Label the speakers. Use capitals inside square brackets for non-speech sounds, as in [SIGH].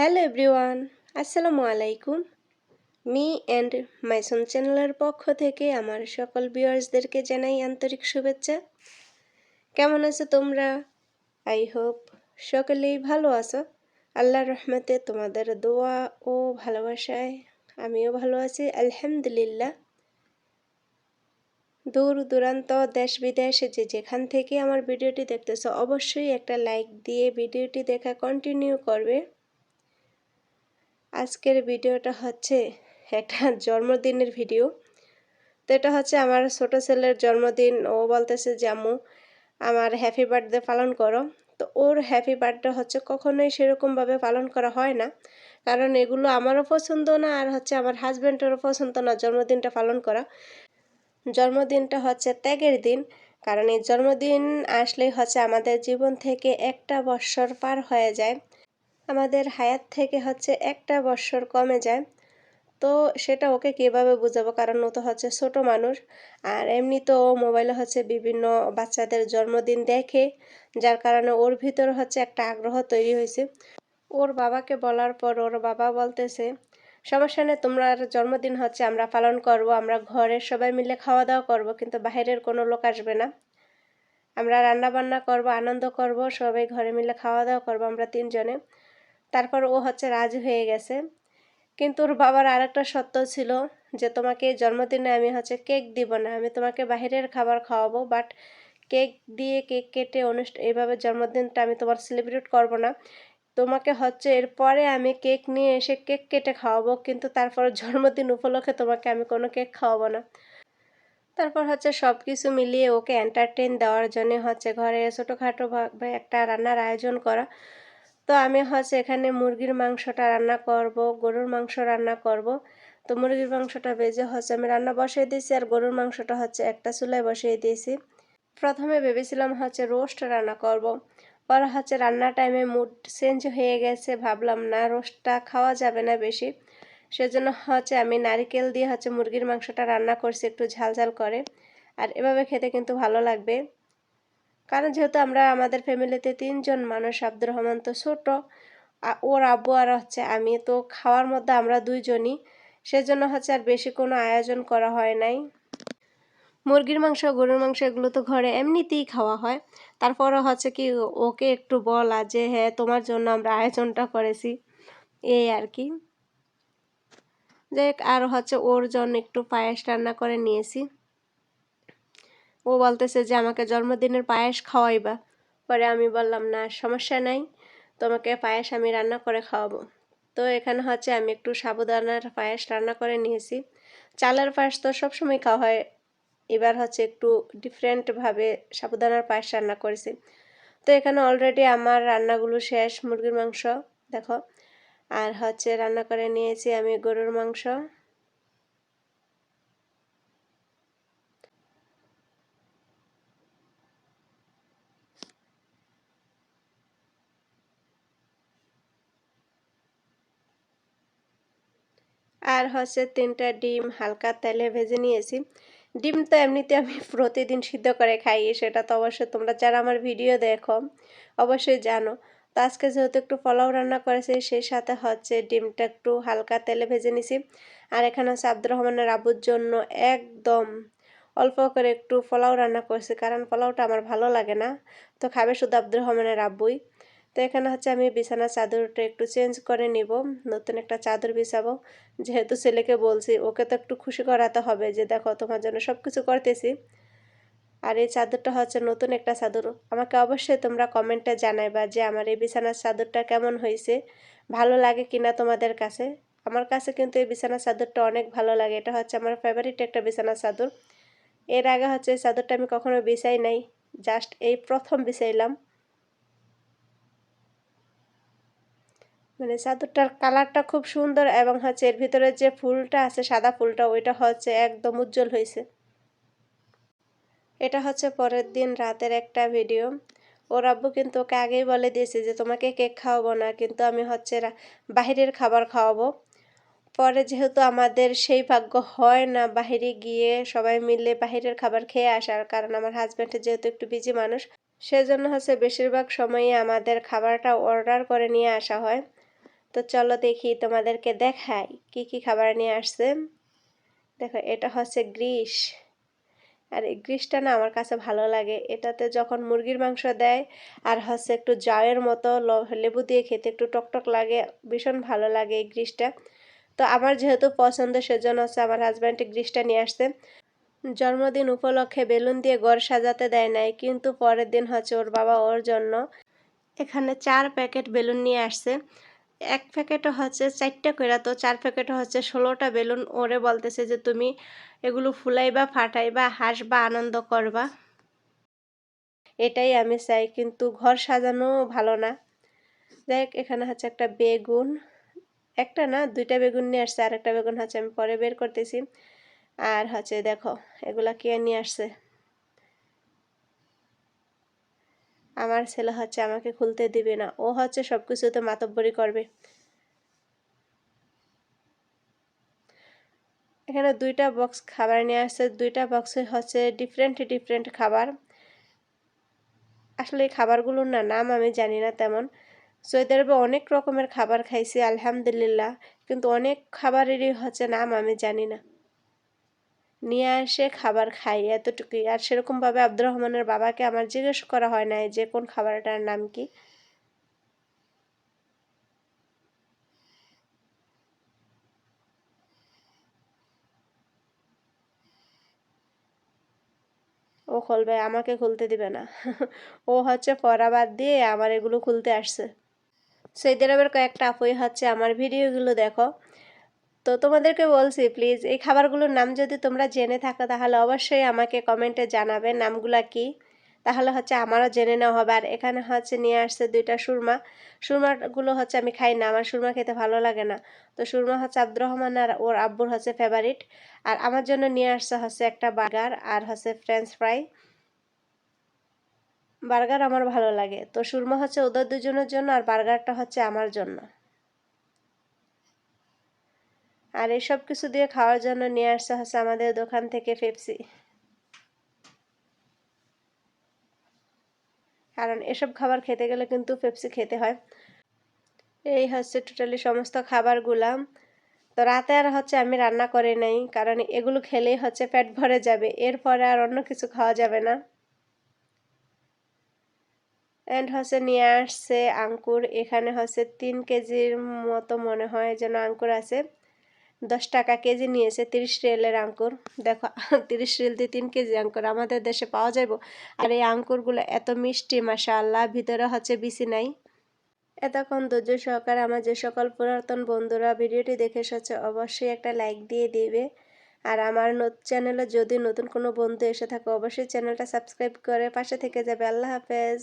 Speaker 1: Hello everyone আসসালামু আলাইকুম me and মাইসন চ্যানেলের পক্ষ থেকে আমার সকল ভিউয়ার্সদেরকে জানাই আন্তরিক শুভেচ্ছা। কেমন আছো তোমরা? আই হোপ সকলেই ভালো আছো। আল্লাহর রহমতে তোমাদের দোয়া ও ভালোবাসায় আমিও ভালো আছি, আলহামদুলিল্লাহ। দূর দূরান্ত, দেশ বিদেশে যে যেখান থেকে আমার ভিডিওটি দেখতেছো, অবশ্যই একটা লাইক দিয়ে ভিডিওটি দেখা কন্টিনিউ করবে। আজকের ভিডিওটা হচ্ছে একটা জন্মদিনের ভিডিও। তো এটা হচ্ছে আমার ছোট ছেলের জন্মদিন। ও বলতেছে যে আমার হ্যাপি বার্থডে পালন করো। তো ওর হ্যাপি বার্থডে হচ্ছে কখনোই সেরকমভাবে পালন করা হয় না। কারণ এগুলো আমারও পছন্দ না আর হচ্ছে আমার হাজব্যান্ডেরও পছন্দ না জন্মদিনটা পালন করা। জন্মদিনটা হচ্ছে ত্যাগের দিন। কারণ এই জন্মদিন আসলেই হচ্ছে আমাদের জীবন থেকে একটা বৎসর পার হয়ে যায়। আমাদের হায়াত থেকে হচ্ছে একটা বৎসর কমে যায়। তো সেটা ওকে কীভাবে বুঝাবো? কারণ ও তো হচ্ছে ছোট মানুষ। আর এমনি তো ও মোবাইলে হচ্ছে বিভিন্ন বাচ্চাদের জন্মদিন দেখে, যার কারণে ওর ভিতর হচ্ছে একটা আগ্রহ তৈরি হয়েছে। ওর বাবাকে বলার পর ওর বাবা বলতেছে, সমস্যা নেই, তোমরা জন্মদিন হচ্ছে, আমরা পালন করব, আমরা ঘরের সবাই মিলে খাওয়া দাওয়া করব, কিন্তু বাইরের কোনো লোক আসবে না। আমরা রান্না বান্না করব, আনন্দ করব, সবাই ঘরে মিলে খাওয়া দাওয়া করব, আমরা তিনজনে। তারপর ও হচ্ছে রাজি হয়ে গেছে। কিন্তু ওর বাবার আরেকটা সত্য ছিল যে, তোমাকে জন্মদিনে আমি হচ্ছে কেক দিব না। আমি তোমাকে বাহিরের খাবার খাওয়াবো, বাট কেক দিয়ে কেক কেটে অনুষ্ঠান এইভাবে জন্মদিনটা আমি তোমার সেলিব্রেট করব না। তোমাকে হচ্ছে এরপরে আমি কেক নিয়ে এসে কেক কেটে খাওয়াবো, কিন্তু তারপর জন্মদিন উপলক্ষে তোমাকে আমি কোনো কেক খাওয়াবো না। তারপর হচ্ছে সব কিছু মিলিয়ে ওকে এন্টারটেন দেওয়ার জন্য হচ্ছে ঘরে ছোটোখাটোভাবে একটা রান্নার আয়োজন করা। তো আমি হচ্ছে এখানে মুরগির মাংসটা রান্না করব, গরুর মাংস রান্না করব। তো মুরগির মাংসটা ভেজে হচ্ছে আমি রান্না বসিয়ে দিয়েছি আর গরুর মাংসটা হচ্ছে একটা চুলায় বসিয়ে দিয়েছি। প্রথমে ভেবেছিলাম হচ্ছে রোস্ট রান্না করব। পরে হচ্ছে রান্নার টাইমে মুড চেঞ্জ হয়ে গেছে, ভাবলাম না রোস্টটা খাওয়া যাবে না বেশি। সেজন্য হচ্ছে আমি নারিকেল দিয়ে হচ্ছে মুরগির মাংসটা রান্না করছি একটু ঝাল ঝাল করে। আর এভাবে খেতে কিন্তু ভালো লাগবে। কারণ যেহেতু আমরা আমাদের ফ্যামিলিতে তিনজন মানুষ, আব্দুর রহমান তো ছোট ওর আব্বু আর হচ্ছে আমি, তো খাওয়ার মধ্যে আমরা দুইজনই। সেজন্য হচ্ছে আর বেশি কোনো আয়োজন করা হয় নাই। মুরগির মাংস, গরুর মাংস এগুলো তো ঘরে এমনিতেই খাওয়া হয়। তারপরে হচ্ছে কি ওকে একটু বলা যে হ্যাঁ তোমার জন্য আমরা আয়োজনটা করেছি। এই আর কি। যে আর হচ্ছে ওর জন্য একটু পায়েস রান্না করে নিয়েছি। ও বলতেছে যে, আমাকে জন্মদিনের পায়েস খাওয়াইবা। পরে আমি বললাম, না, সমস্যা নাই। তোমাকে পায়েস আমি রান্না করে খাওয়াবো। তো এখানে হচ্ছে আমি একটু সাবুদানার পায়েস রান্না করে নিয়েছি। চালের পায়েস তো সবসময় খাওয়া হয়। এবার হচ্ছে একটু ডিফারেন্টভাবে সাবুদানার পায়েস রান্না করেছি। তো এখানে অলরেডি আমার রান্নাগুলো শেষ, মুরগির মাংস, দেখো। আর হচ্ছে রান্না করে নিয়েছি আমি গরুর মাংস। আর হচ্ছে তিনটা ডিম হালকা তেলে ভেজে নিয়েছি। ডিম তো এমনিতে আমি [LAUGHS] প্রতিদিন সিদ্ধ করে খাই, সেটা তো অবশ্যই। তোমরা যারা আমার ভিডিও দেখো, অবশ্যই জানো। তো আজকে যেহেতু একটু পোলাও রান্না করেছি, সেই সাথে হচ্ছে ডিমটা একটু হালকা তেলে ভেজে নিছি। আর এখানে হচ্ছে আব্দুর রহমানের আবুর জন্য একদম অল্প করে একটু পোলাও রান্না করছি, কারণ পোলাওটা আমার ভালো লাগে না। তো খাবে শুধু আব্দুর রহমানের আব্বুই। তো এখানে হচ্ছে আমি বিছানার চাদরটা একটু চেঞ্জ করে নিব, নতুন একটা চাদর বিছাবো। যেহেতু ছেলেকে বলছি, ওকে তো একটু খুশি করাতে হবে যে, দেখো, তোমার জন্য সব কিছু করতেছি। আর এই চাদরটা হচ্ছে নতুন একটা চাদর। আমাকে অবশ্যই তোমরা কমেন্টে জানাইবা যে, আমার এই বিছানার চাদরটা কেমন হয়েছে? ভালো লাগে কিনা তোমাদের কাছে? আমার কাছে কিন্তু এই বিছানার চাদরটা অনেক ভালো লাগে। এটা হচ্ছে আমার ফেভারিট একটা বিছানার চাদর। এর আগে হচ্ছে এই চাদরটা আমি কখনো বিছাই নাই। জাস্ট এই প্রথম বিছাইলাম। মানে চাদরটার কালারটা খুব সুন্দর এবং হচ্ছে এর ভিতরে যে ফুলটা আছে, সাদা ফুলটা, ওইটা হচ্ছে একদম উজ্জ্বল হয়েছে। এটা হচ্ছে পরের দিন রাতের একটা ভিডিও। ওর আব্বু কিন্তু ওকে আগেই বলে দিয়েছে যে, তোমাকে কেক খাওয়াবো না, কিন্তু আমি হচ্ছে বাহিরের খাবার খাওয়াবো। পরে যেহেতু আমাদের সেই ভাগ্য হয় না বাহিরে গিয়ে সবাই মিলে বাহিরের খাবার খেয়ে আসার কারণ আমার হাজব্যান্ডের যেহেতু একটু বিজি মানুষ, সেজন্য হচ্ছে বেশিরভাগ সময়ই আমাদের খাবারটা অর্ডার করে নিয়ে আসা হয়। তো চলো দেখি তোমাদেরকে দেখাই কি কি খাবার নিয়ে আসছে। দেখো, এটা হচ্ছে গ্রিস। আর এই গ্রিসটা না আমার কাছে ভালো লাগে। এটাতে যখন মুরগির মাংস দেয় আর হচ্ছে একটু জায়ের মতো লেবু দিয়ে খেতে একটু টকটক লাগে, ভীষণ ভালো লাগে এই গ্রিসটা। তো আমার যেহেতু পছন্দ, সেজন্য হচ্ছে আমার হাজব্যান্ড গ্রিসটা নিয়ে আসছে। জন্মদিন উপলক্ষে বেলুন দিয়ে ঘর সাজাতে দেয় নাই, কিন্তু পরের দিন হচ্ছে ওর বাবা ওর জন্য এখানে চার প্যাকেট বেলুন নিয়ে আসছে। এক প্যাকেটও হচ্ছে চারটা কইরা, তো চার প্যাকেট হচ্ছে ষোলোটা বেলুন ওরে বলতেছে যে তুমি এগুলো ফুলাইবা, ফাটাইবা, হাসবা, আনন্দ করবা। এটাই আমি চাই, কিন্তু ঘর সাজানো ভালো না। দেখ এখানে হচ্ছে একটা বেগুন, একটা না, দুইটা বেগুন নিয়ে আসছে আর একটা বেগুন হচ্ছে আমি পরে বের করতেছি। আর হচ্ছে দেখো, এগুলা কে নিয়ে আসছে? আমার ছেলে হচ্ছে আমাকে খুলতে দিবে না। ও হচ্ছে সব কিছুতে মাতব্বরি করবে। এখানে দুইটা বক্স খাবার নিয়ে আসছে। দুইটা বক্সে হচ্ছে ডিফারেন্ট ডিফারেন্ট খাবার। আসলে এই খাবারগুলোর না নাম আমি জানি না তেমন। সৌদি আরবে অনেক রকমের খাবার খাইছি, আলহামদুলিল্লাহ। কিন্তু অনেক খাবারেরই হচ্ছে নাম আমি জানি না। নিয়ে আসে খাবার খাই এতটুকুই। আর সেরকমভাবে আব্দুর রহমানের বাবাকে আমার জিজ্ঞেস করা হয় নাই যে কোন খাবারটার নাম কি। ও খুলবে আমাকে খুলতে দিবে না। ও হচ্ছে পড়া বাদ দিয়ে আমার এগুলো খুলতে আসছে। সৌদি আরবের কয়েকটা আপুই হচ্ছে, আমার ভিডিওগুলো দেখো। তো তোমাদেরকে বলছি প্লিজ এই খাবারগুলোর নাম যদি তোমরা জেনে থাকো, তাহলে অবশ্যই আমাকে কমেন্টে জানাবে নামগুলা কি। তাহলে হচ্ছে আমারও জেনে নেওয়া হবে। আর এখানে হচ্ছে নিয়ে আসছে দুইটা সুরমা। সুরমাগুলো হচ্ছে আমি খাই না, আমার সুরমা খেতে ভালো লাগে না। তো সুরমা হচ্ছে আব্দুর রহমান আর ওর আব্বুর হচ্ছে ফেভারিট আর আমার জন্য নিয়ে আসছে হচ্ছে একটা বার্গার আর হচ্ছে ফ্রেঞ্চ ফ্রাই বার্গার আমার ভালো লাগে। তো সুরমা হচ্ছে ওদের দুজনের জন্য আর বার্গারটা হচ্ছে আমার জন্য। আর এসব কিছু দিয়ে খাওয়ার জন্য নিয়ে আসছে হচ্ছে আমাদের দোকান থেকে পেপসি। কারণ এসব খাবার খেতে গেলে কিন্তু পেপসি খেতে হয়। এই হচ্ছে টোটালি সমস্ত খাবারগুলা। তো রাতে আর হচ্ছে আমি রান্না করে নাই, কারণ এগুলো খেলেই হচ্ছে পেট ভরে যাবে, এরপরে আর অন্য কিছু খাওয়া যাবে না। অ্যান্ড হচ্ছে নিয়ে আসছে আঙ্কুর, এখানে হচ্ছে তিন কেজির মতো মনে হয় যেন আঙ্কুর আছে। দশ টাকা কেজি নিয়েছে তিরিশ রিয়েলের আঙ্কুর। দেখো, তিরিশ রিয়েল দিয়ে তিন কেজি আঙ্কুর আমাদের দেশে পাওয়া যাইব। আর এই আঙ্কুরগুলো এত মিষ্টি মাসা আল্লাহ ভিতরে হচ্ছে বিসি নাই। এতক্ষণ ধৈর্য সহকারে আমার যে সকল পুরাতন বন্ধুরা ভিডিওটি দেখে এসেছে, অবশ্যই একটা লাইক দিয়ে দিবে। আর আমার চ্যানেলে যদি নতুন কোনো বন্ধু এসে থাকে, অবশ্যই চ্যানেলটা সাবস্ক্রাইব করে পাশে থেকে যাবে। আল্লাহ হাফেজ।